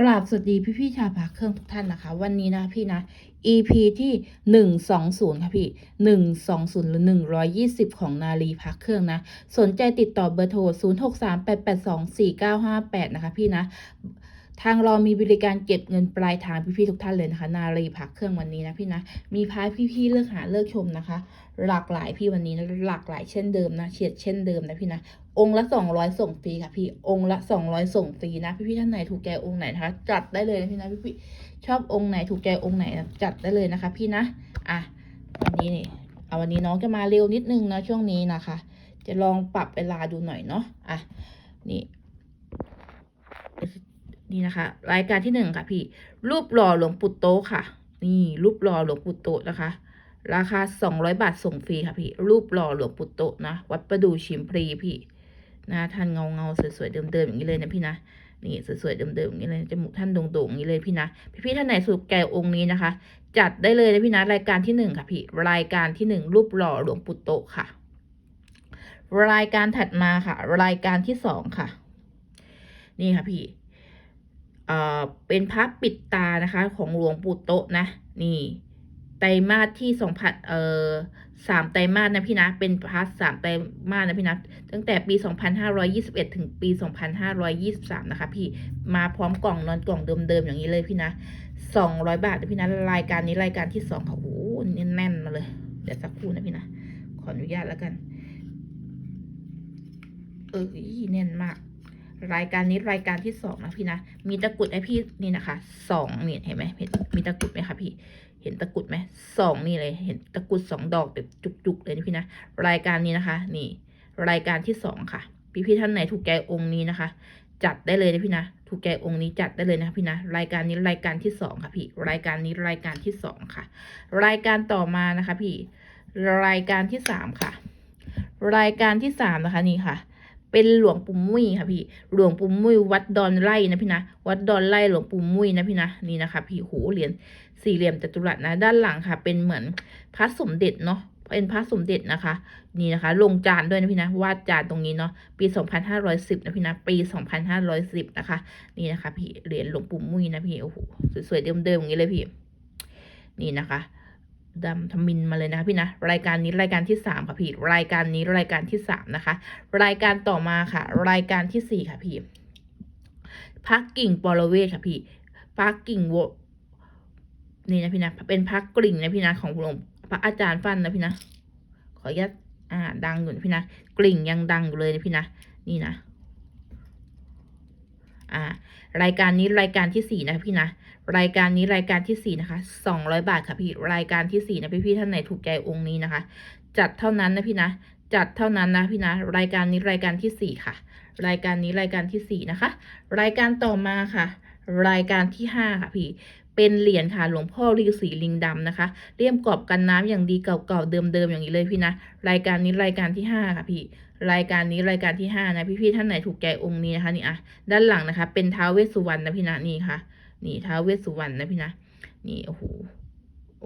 กราบสวัสดีพี่พี่ชาวพาเครื่องทุกท่านนะคะ วันนี้นะพี่นะ EP ที่หนึ่งสองศูนย์ค่ะพี่หนึ่งสองศูนย์หรือหนึ่งร้อยยี่สิบของนาลีพักเครื่องนะ สนใจติดต่อเบอร์โทรศูนย์หกสามแปดแปดสองสี่เก้าห้าแปดนะคะพี่นะ ทางเรามีบริการเก็บเงินปลายทางพี่ๆทุกท่านเลยนะคะ นารีพักเครื่องวันนี้นะพี่นะ มีพายพี่ๆเลือกหาเลือกชมนะคะ หลากหลายพี่วันนี้นะหลากหลายเช่นเดิมนะเฉียดเช่นเดิมนะพี่นะองค์ละสองร้อยส่งฟรีค่ะพี่องค์ละสองร้อยส่งฟรีนะพี่พี่ๆท่านไหนถูกใจองค์ไหนนะคะจัดได้เลยนะพี่นะพี่พี่ๆชอบองค์ไหนถูกใจองค์ไหนนะจัดได้เลยนะคะ พี่นะอะวันนี้นี่เอาวันนี้น้องจะมาเร็วนิดนึงนะช่วงนี้นะคะ จะลองปรับเวลาดูหน่อยเนาะอะนี่ นี่นะคะ รายการที่หนึ่งค่ะพี่ รูปหล่อหลวงปู่โตค่ะ นี่รูปหล่อหลวงปู่โตนะคะ ราคาสองร้อยบาทส่งฟรีค่ะพี่ รูปหล่อหลวงปู่โตนะ วัดประดูชิมพรีพี่นะท่านเงาเงาสวยๆเดิมๆอย่างนี้เลยนะพี่นะนี่สวยๆเดิมๆอย่างนี้เลยจมูกท่านโด่งๆอย่างนี้เลยพี่นะพี่ๆท่านไหนสูบแก่องค์นี้นะคะ จัดได้เลยนะพี่นะรายการที่หนึ่งค่ะพี่รายการที่หนึ่งรูปหล่อหลวงปู่โตค่ะ รายการถัดมาค่ะ รายการที่สองค่ะ นี่ค่ะพี่ เอ่อเป็นพระปิดตานะคะ ของหลวงปู่โตะนะ นี่ไตรมาสที่สองพันเอ่อสามไตรมาสนะพี่นะ เป็นพระสามไตรมาสนะพี่นะ ตั้งแต่ปี 2521 ถึงปี 2523 นะคะ พี่มาพร้อมกล่องนอนกล่องเดิมๆอย่างนี้เลยพี่นะ 200 บาทนะพี่นะรายการนี้รายการที่สองค่ะโอ้โหแน่นๆมาเลย เดี๋ยวสักครู่นะพี่นะ ขออนุญาตแล้วกัน เออแน่นมาก รายการนี้รายการที่สองนะพี่นะ มีตะกุดให้พี่นี่นะคะสองเนี่ยเห็นไหมเห็นมีตะกุดไหมคะพี่ เห็นตะกุดไหมสองนี่เลย เห็นตะกุดสองดอกแบบจุกๆเลยนะพี่นะ รายการนี้นะคะ นี่ รายการที่สองค่ะ พี่พี่ท่านไหนถูกใจองค์นี้นะคะ จัดได้เลยนะพี่นะ ถูกใจองค์นี้จัดได้เลยนะพี่นะ รายการนี้รายการที่สองค่ะพี่ รายการนี้รายการที่สองค่ะ รายการต่อมานะคะ พี่ รายการที่สามค่ะ รายการที่สามนะคะนี่ค่ะ เป็นหลวงปู่มุ้ยค่ะพี่ หลวงปู่มุ้ยวัดดอนไร่นะพี่นะ วัดดอนไร่หลวงปู่มุ้ยนะพี่นะ นี่นะคะ พี่โหเหรียญสี่เหลี่ยมจัตุรัสนะ ด้านหลังค่ะ เป็นเหมือนพระสมเด็จเนาะ เป็นพระสมเด็จนะคะ นี่นะคะ ลงจานด้วยนะพี่นะ วาดจานตรงนี้เนาะ ปี 2510นะพี่นะ ปี 2510 นะคะ นี่นะคะ พี่ เหรียญหลวงปู่มุ้ยนะพี่ โอ้โห สวยๆ เดิมๆอย่างนี้เลยพี่ นี่นะคะ ดำทมินมาเลยนะคะพี่นะรายการนี้รายการที่สามค่ะพี่รายการนี้รายการที่สามนะคะ รายการต่อมาค่ะ รายการที่สี่ค่ะพี่พักกิ่งปรเวทค่ะพี่พักกิ่งโวนี่นะพี่นะเป็นพักกลิ่งนะพี่นะของหลวงพระอาจารย์ฟันนะพี่นะขออนุญาตอ่า ดังอยู่นะพี่นะกลิ่งยังดังอยู่เลยนะพี่นะนี่นะ อ่ารายการนี้รายการที่สี่นะพี่นะรายการนี้รายการที่สี่นะคะสองร้อยบาทค่ะพี่รายการที่สี่นะพี่พี่ท่านไหนถูกใจองค์นี้นะคะ จัดเท่านั้นนะพี่นะจัดเท่านั้นนะพี่นะรายการนี้รายการที่สี่ค่ะ รายการนี้รายการที่สี่นะคะ รายการต่อมาค่ะ รายการที่ห้าค่ะพี่ เป็นเหรียญค่ะหลวงพ่อฤาษีลิงดำนะคะเลี่ยมกรอบกันน้ำอย่างดีเก่าๆเดิมๆอย่างนี้เลยพี่นะรายการนี้รายการที่ห้าค่ะพี่รายการนี้รายการที่ห้านะพี่ๆท่านไหนถูกใจองค์นี้นะคะนี่อะด้านหลังนะคะ เป็นท้าวเวสสุวรรณนะพี่นะนี่ค่ะ นี่ท้าวเวสสุวรรณนะพี่นะนี่โอ้โห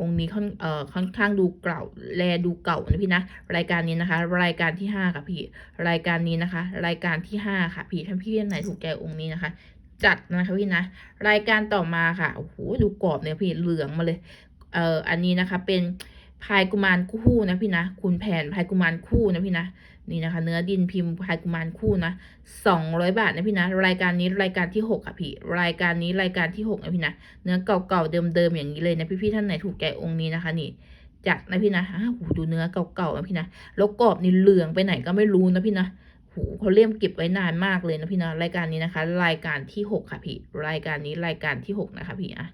องค์นี้ค่อนเอ่อค่อนข้างดูเก่าแลดูเก่านะพี่นะรายการนี้นะคะ รายการที่ห้าค่ะพี่รายการนี้นะคะ รายการที่ห้าค่ะพี่ท่านพี่ท่านไหนถูกใจองค์นี้นะคะ จัดนะคะพี่นะ รายการต่อมาค่ะ โอ้โห ดูกรอบเนี่ยพี่เหลืองมาเลย เอ่อ อันนี้นะคะ เป็นพายกุมารคู่นะพี่นะ คุณแผนพายกุมารคู่นะพี่นะ นี่นะคะ เนื้อดินพิมพ์พายกุมารคู่นะสองร้อยบาทนะพี่นะ รายการนี้รายการที่หกค่ะพี่ รายการนี้รายการที่หกนะพี่นะ เนื้อเก่าๆเดิมๆอย่างนี้เลยนะพี่ๆท่านไหนถูกใจองค์นี้นะคะ นี่จัดนะพี่นะอ้าวหูดูเนื้อเก่าๆนะพี่นะ แล้วกรอบนี่เหลืองไปไหนก็ไม่รู้นะพี่นะ หเขาเลี่ยมเก็บไว้นานมากเลยนะพี่นะรายการนี้นะคะ รายการที่หกค่ะพี่ รายการนี้รายการที่หกนะคะพี่อะ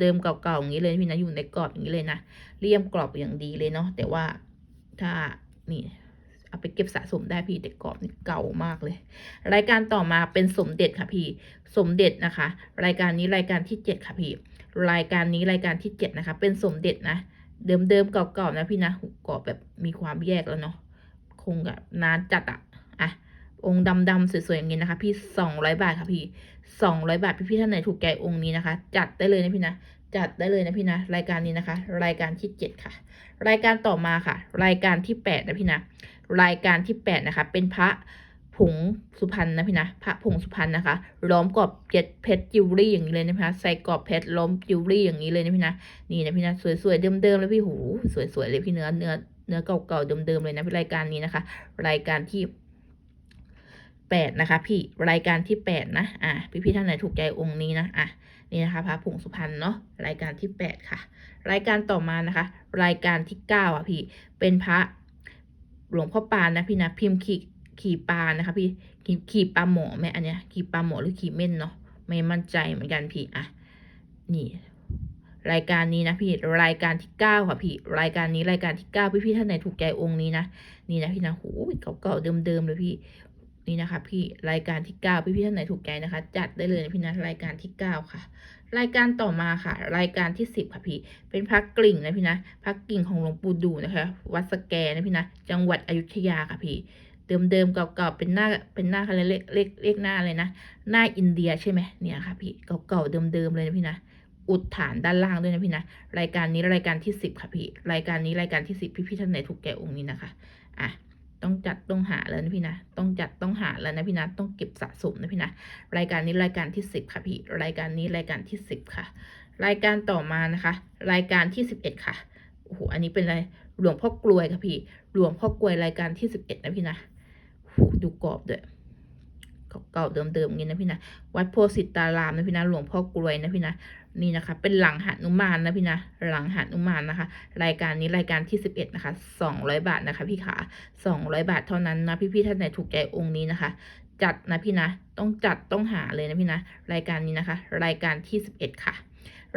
เดิมๆเก่าๆอย่างนี้เลยพี่นะอยู่ในกรอบอย่างนี้เลยนะเลี่ยมกรอบอย่างดีเลยเนาะแต่ว่าถ้านี่เอาไปเก็บสะสมได้พี่แต่กรอบนี่เก่ามากเลย รายการต่อมาเป็นสมเด็จค่ะพี่ สมเด็จนะคะ รายการนี้รายการที่เจ็ดค่ะพี่ รายการนี้รายการที่เจ็ดนะคะ เป็นสมเด็จนะ เดิมๆเก่าๆนะพี่นะกรอบแบบมีความแยกแล้วเนาะคงแบบนานจัดอะ องค์ดำๆสวยๆอย่างนี้นะคะ พี่สองร้อยบาทค่ะพี่สองร้อยบาทพี่ๆท่านไหนถูกใจองค์นี้นะคะ จัดได้เลยนะพี่นะจัดได้เลยนะพี่นะ รายการนี้นะคะ รายการที่เจ็ดค่ะ รายการต่อมาค่ะ รายการที่แปดนะพี่นะ รายการที่แปดนะคะ เป็นพระผผงสุพรรณนะพี่นะพระผงสุพรรณนะคะ ล้อมกรอบเพชรเพชรจิวเวลรี่อย่างนี้เลยนะพี่นะใส่กรอบเพชรล้อมจิวเวลรี่อย่างนี้เลยนะพี่นะนี่นะพี่นะสวยๆเดิมๆเลยพี่หูสวยๆเลยพี่เนื้อเนื้อเนื้อเก่าๆเดิมๆเลยนะพี่รายการนี้นะคะ รายการที่ แปดนะคะ พี่รายการที่แปดนะอะพี่พี่ท่านไหนถูกใจองค์นี้นะอะนี่นะคะพระผงสุพรรณเนาะรายการที่แปดค่ะ รายการต่อมานะคะ รายการที่เก้าอะพี่เป็นพระหลวงพ่อปานนะพี่นะพิมพ์ขี่ขี่ปานะคะ พี่ขี่ขี่ปลาหมอไหมอันเนี้ยขี่ปลาหมอหรือขี่เม่นเนาะไม่มั่นใจเหมือนกันพี่อะนี่รายการนี้นะพี่รายการที่เก้าค่ะพี่รายการนี้รายการที่เก้าพี่พี่ท่านไหนถูกใจองค์นี้นะนี่นะพี่นะโหเก่าๆเดิมๆเลยพี่ นี่นะคะ พี่รายการที่เก้าพี่พี่ท่านไหนถูกใจนะคะ จัดได้เลยนะพี่นะรายการที่เก้าค่ะ รายการต่อมาค่ะ รายการที่สิบค่ะพี่เป็นพักกลิ่งนะพี่นะพักกิ่งของหลวงปู่ดูนะคะ วัดสแกนะพี่นะจังหวัดอยุธยาค่ะพี่เดิมๆเก่าๆเป็นหน้าเป็นหน้าอะไรเรียกเรียกเรียกหน้าเลยนะหน้าอินเดียใช่ไหมเนี่ยค่ะพี่เก่าๆเดิมๆเลยนะพี่นะอุดฐานด้านล่างด้วยนะพี่นะรายการนี้รายการที่สิบค่ะพี่รายการนี้รายการที่สิบพี่ๆท่านไหนถูกแก่องค์นี้นะคะอะ ต้องจัดต้องหาแล้วนะพี่นะ ต้องจัดต้องหาแล้วนะพี่นะ ต้องเก็บสะสมนะพี่นะ รายการนี้รายการที่สิบค่ะพี่ รายการนี้รายการที่สิบค่ะ รายการต่อมานะคะ รายการที่สิบเอ็ดค่ะ โอ้โห อันนี้เป็นอะไร หลวงพ่อกลวยค่ะพี่ หลวงพ่อกลวยรายการที่สิบเอ็ดนะพี่นะดูกรอบด้วย เก่าเดิมๆอย่างนี้นะพี่นะวัดโพสิตารามนะพี่นะหลวงพ่อกลวยนะพี่นะนี่นะคะ เป็นหลังหนุมานนะพี่นะหลังหนุมานนะคะ รายการนี้รายการที่สิบเอ็ดนะคะสองร้อยบาทนะคะ พี่ขาสองร้อยบาทเท่านั้นนะพี่ๆท่านไหนถูกใจองค์นี้นะคะ จัดนะพี่นะต้องจัดต้องหาเลยนะพี่นะรายการนี้นะคะ รายการที่สิบเอ็ดค่ะ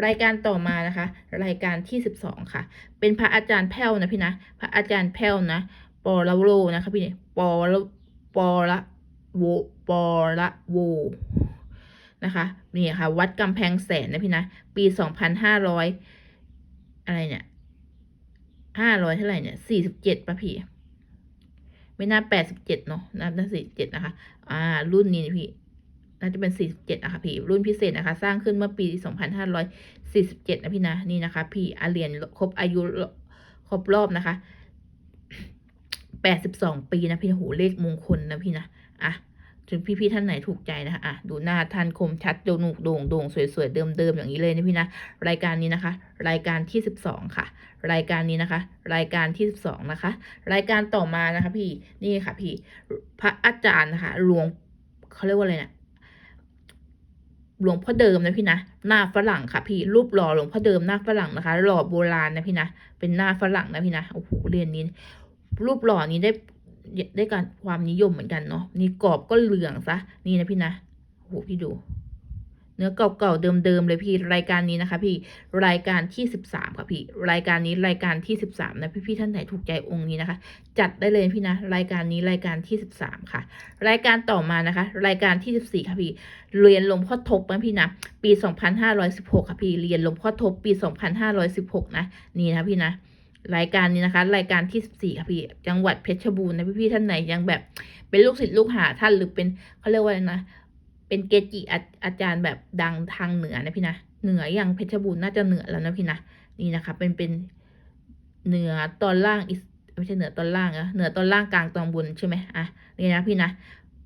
รายการต่อมานะคะ รายการที่สิบสองค่ะ เป็นพระอาจารย์แพ้วนะพี่นะ พระอาจารย์แพ้วนะปอละโวนะคะพี่ปอละปอละ โวปอละโวนะคะนี่ค่ะ วัดกำแพงแสนนะพี่นะ ปีสองพันห้าร้อยอะไรเนี่ยห้าร้อยเท่าไหร่เนี่ยสี่สิบเจ็ดป่ะพี่ ไม่น่าแปดสิบเจ็ดเนาะน่าจะสี่เจ็ดนะคะ อ่า รุ่นนี้นพี่น่าจะเป็นสี่สิบเจ็ดนะคะพี่ รุ่นพิเศษนะคะ สร้างขึ้นเมื่อปีสองพันห้าร้อยสี่สิบเจ็ดนะพี่นะนี่นะคะ พี่อาเรียญครบอายุครบรอบนะคะแปดสิบสองปีนะพี่นะโหเลขมงคลนะพี่นะ อะจนพี่ๆท่านไหนถูกใจนะคะอะดูหน้าท่านคมชัดโดหนุกโด่งโด่งสวยๆเดิมๆอย่างนี้เลยนะพี่นะรายการนี้นะคะ รายการที่สิบสองค่ะ รายการนี้นะคะ รายการที่สิบสองนะคะ รายการต่อมานะคะ พี่นี่ค่ะ พี่พระอาจารย์นะคะหลวงเขาเรียกว่าอะไรเนะี่ยหลวงพ่อเดิมนะพี่นะหน้าฝรั่งค่ะพี่รูปหล่อหลวงพ่อเดิมหน้าฝรั่งนะคะ หล่อโบราณนะพี่นะเป็นหน้าฝรั่งนะพี่นะโอ้โหเรียนนี้รูปหล่อนี้ได้ ได้การความนิยมเหมือนกันเนาะนี่กรอบก็เหลืองซะนี่นะพี่นะโอ้โหพี่ดู เนื้อเก่าๆเดิมๆเลยพี่รายการนี้นะคะ พี่รายการที่สิบสามค่ะพี่ รายการนี้รายการที่สิบสามนะพี่ๆท่านไหนถูกใจองค์นี้นะคะ จัดได้เลยพี่นะรายการนี้รายการที่สิบสามค่ะ รายการต่อมานะคะ รายการที่สิบสี่ค่ะพี่เรียนหลวงพ่อทบนะพี่นะปีสองพันห้าร้อยสิบหกค่ะพี่เรียนหลวงพ่อทบปีสองพันห้าร้อยสิบหกนะนี่นะพี่นะ รายการนี้นะคะ รายการที่สิบสี่ค่ะพี่จังหวัดเพชรบูรณ์นะพี่ๆท่านไหนยังแบบ เป็นลูกศิษย์ลูกหาท่านหรือเป็นเขาเรียกว่าอะไรนะเป็นเกจิอาอาจารย์แบบดังทางเหนือนะพี่นะเหนืออย่างเพชรบูรณ์น่าจะเหนือแล้วนะพี่นะนี่นะคะ เป็นเป็นเหนือตอนล่างอีสไม่ใช่เหนือตอนล่างอะเหนือตอนล่างกลางตอนบนใช่ไหมอะนี่นะพี่นะ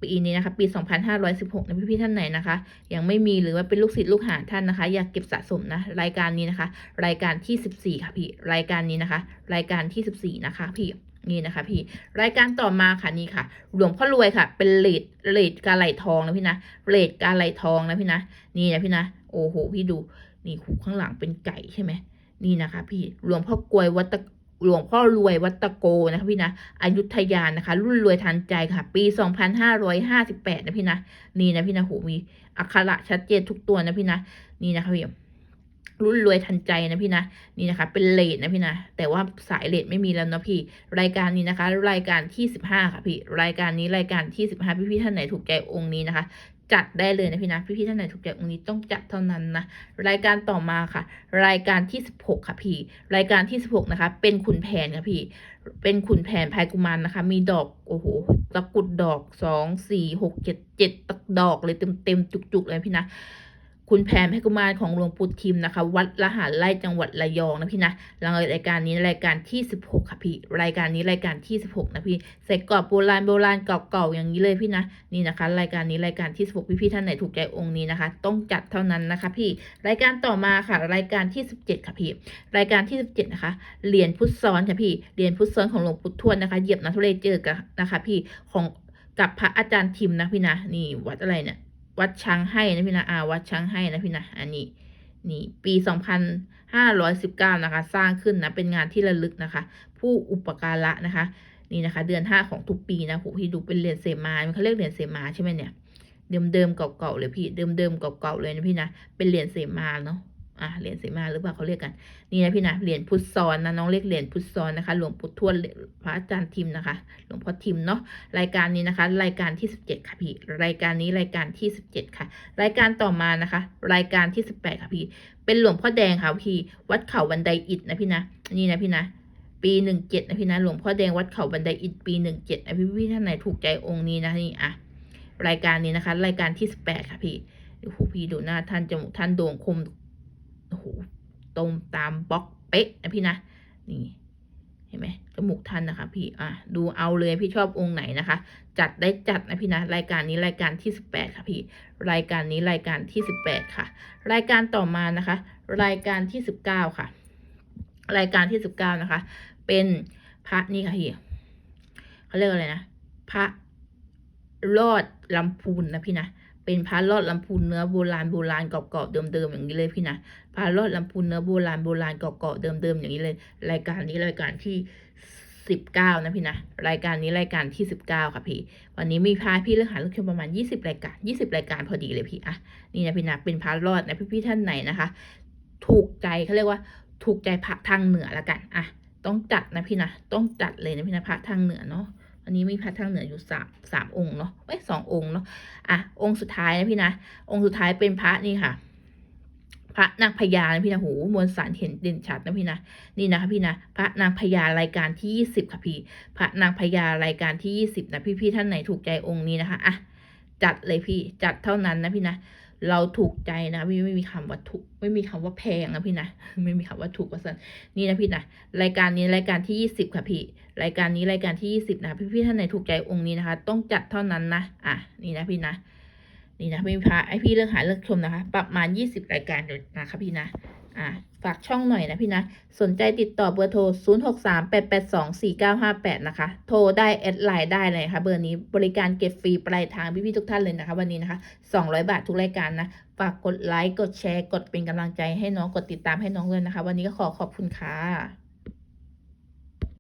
ปีนี้นะคะ ปี 2516นะพี่ๆท่านไหนนะคะ ยังไม่มีหรือว่าเป็นลูกศิษย์ลูกหาท่านนะคะ อยากเก็บสะสมนะ รายการนี้นะคะ รายการที่ 14 ค่ะพี่ รายการนี้นะคะ รายการที่ 14 นะคะพี่นี่นะคะพี่รายการต่อมาค่ะนี่ค่ะ หลวงพ่อรวยค่ะ เป็นเลดเลดกาไหลทองนะพี่นะเลดกาไหลทองนะพี่นะนี่นะพี่นะโอ้โหพี่ดูนี่หูข้างหลังเป็นไก่ใช่ไหมนี่นะคะ พี่หลวงพ่อกลวยวัดตะ หลวงพ่อรวยวัตโกนะคะพี่นะอยุธยานนะคะ รุ่นรวยทันใจค่ะ ปี 2558 นะพี่นะนี่นะพี่นะโหมีอักขระชัดเจนทุกตัวนะพี่นะนี่นะคะพี่รุ่นรวยทันใจนะพี่นะนี่นะคะ เป็นเลดนะพี่นะแต่ว่าสายเลดไม่มีแล้วนะพี่ รายการนี้นะคะ รายการที่สิบห้าค่ะพี่ รายการนี้รายการที่สิบห้าพี่พี่ท่านไหนถูกใจองค์นี้นะคะ จัดได้เลยนะพี่นะพี่พี่ๆท่านไหนถูกใจองค์นี้ต้องจัดเท่านั้นนะรายการต่อมาค่ะ รายการที่สิบหกค่ะพี่ รายการที่สิบหกนะคะ เป็นขุนแผนค่ะพี่ เป็นขุนแผนภายกุมารนะคะ มีดอกโอ้โหตะกุดดอกสองสี่หกเจ็ดเจ็ดตะดอกเลยเต็มเต็มๆจุกๆเลยพี่นะ คุณแผนพกุมารของหลวงปู่ทิมนะคะ วัดละหารไร่จังหวัดระยองนะพี่นะรายการนี้รายการที่ 16 ค่ะพี่รายการนี้รายการที่ 16 นะพี่ใส่กรอบโบราณโบราณเก่าๆอย่างนี้เลยพี่นะนี่นะคะ รายการนี้รายการที่ 16 พี่ๆท่านไหนถูกใจองค์นี้นะคะ ต้องจัดเท่านั้นนะคะ พี่รายการต่อมาค่ะ รายการที่ 17 ค่ะพี่รายการที่ 17 นะคะเหรียญพุทธซ้อนค่ะพี่เหรียญพุทธซ้อนของหลวงปู่ทวดนะคะเหยียบนะทุเรศเจอกันนะคะ พี่ของกับพระอาจารย์ทิมนะพี่นะนี่วัดอะไรเนี่ย วัดช้างให้นะพี่นะอาวัดช้างให้นะพี่นะอันนี้นี่ปี 2519 นะคะ สร้างขึ้นนะ เป็นงานที่ระลึกนะคะ ผู้อุปการะนะคะ นี่นะคะ เดือน 5 ของทุกปีนะโหพี่ดูเป็นเหรียญเสมาเขาเรียกเหรียญเสมาใช่ไหมเนี่ย เดิมๆเก่าๆเลยพี่ เดิมๆเก่าๆเลยนะพี่นะ เป็นเหรียญเสมาเนาะ อะเหรียญเสมาหรือเปล่าเขาเรียกกัน นี่นะพี่นะเหรียญพุทธซอนนะน้องเรียกเหรียญพุทธซอนนะคะ หลวงปู่ทวดพระอาจารย์ทิมนะคะ หลวงพ่อทิมเนาะรายการนี้นะคะ รายการที่ 17 ค่ะพี่ รายการนี้รายการที่ 17 ค่ะ รายการต่อมานะคะ รายการที่ 18 ค่ะพี่ เป็นหลวงพ่อแดงค่ะพี่ วัดเขาบันไดอิฐนะพี่นะ นี่นะพี่นะปี17นะพี่นะหลวงพ่อแดงวัดเขาบันไดอิฐปี17นะพี่พี่ท่านไหนถูกใจองค์นี้นะนี่อะรายการนี้นะคะ รายการที่18ค่ะพี่โอ้โหพี่ดูหน้าท่านจมูกท่านโด่งคม โอ้โหตรงตามบล็อกเป๊ะนะพี่นะนี่เห็นไหมจมูกท่านนะคะพี่อะดูเอาเลยพี่ชอบองค์ไหนนะคะ จัดได้จัดนะพี่นะรายการนี้รายการที่ 18 ค่ะพี่ รายการนี้รายการที่ 18 ค่ะ รายการต่อมานะคะ รายการที่ 19 ค่ะ รายการที่ 19 นะคะ เป็นพระนี่ค่ะพี่เขาเรียกอะไรนะพระรอดลำพูนนะพี่นะ เป็นพระรอดลำพูนเนื้อโบราณโบราณกรอบๆเดิมๆอย่างนี้เลยพี่นะพารอดลำพูนเนื้อโบราณโบราณเกาะๆเดิมๆอย่างนี้เลย รายการนี้รายการที่สิบเก้านะพี่นะรายการนี้รายการที่สิบเก้าค่ะพี่ วันนี้มีพาพี่เลือกหาลูกชมประมาณยี่สิบรายการยี่สิบรายการพอดีเลยพี่อะนี่นะพี่นะเป็นพารอดนะพี่ๆท่านไหนนะคะ ถูกใจเขาเรียกว่าถูกใจพระทางเหนือละกันอะต้องจัดนะพี่นะต้องจัดเลยนะพี่นะพระทางเหนือเนาะ อันนี้มีพระทางเหนืออยู่สามสามองค์เนาะเอ้ยสององค์เนาะอะองค์สุดท้ายนะพี่นะองค์สุดท้ายเป็นพระนี่ค่ะ พระนางพญานะพี่นะโหมวลสารเห็นเด่นชัดนะพี่นะนี่นะคะพี่นะพระนางพญารายการที่ยี่สิบค่ะพี่ พระนางพญารายการที่ยี่สิบนะพี่พี่ท่านไหนถูกใจองค์นี้นะคะอะจัดเลยพี่จัดเท่านั้นนะพี่นะ เราถูกใจนะพี่ไม่มีคำว่าถูกไม่มีคำว่าแพงนะพี่นะไม่มีคำว่าถูกว่าสันนี่นะพี่นะรายการนี้รายการที่ยี่สิบค่ะพี่รายการนี้รายการที่ยี่สิบนะพี่พี่ท่านไหนถูกใจองค์นี้นะคะ ต้องจัดเท่านั้นนะอะนี่นะพี่นะนี่นะพี่พระไอพี่เลือกหาเลือกชมนะคะ ประมาณยี่สิบรายการอยู่นะคะพี่นะ อะฝากช่องหน่อยนะพี่นะ สนใจติดต่อเบอร์โทร 0 6 3 8 8 2 4 9 5 8 นะคะ โทรได้แอดไลน์ได้เลยค่ะ เบอร์นี้บริการเก็บฟรีปลายทางพี่ๆทุกท่านเลยนะคะ วันนี้นะคะ 200 บาททุกรายการนะ ฝากกดไลค์ กดแชร์ กดเป็นกำลังใจให้น้อง กดติดตามให้น้องเลยนะคะ วันนี้ก็ขอขอบคุณค่ะ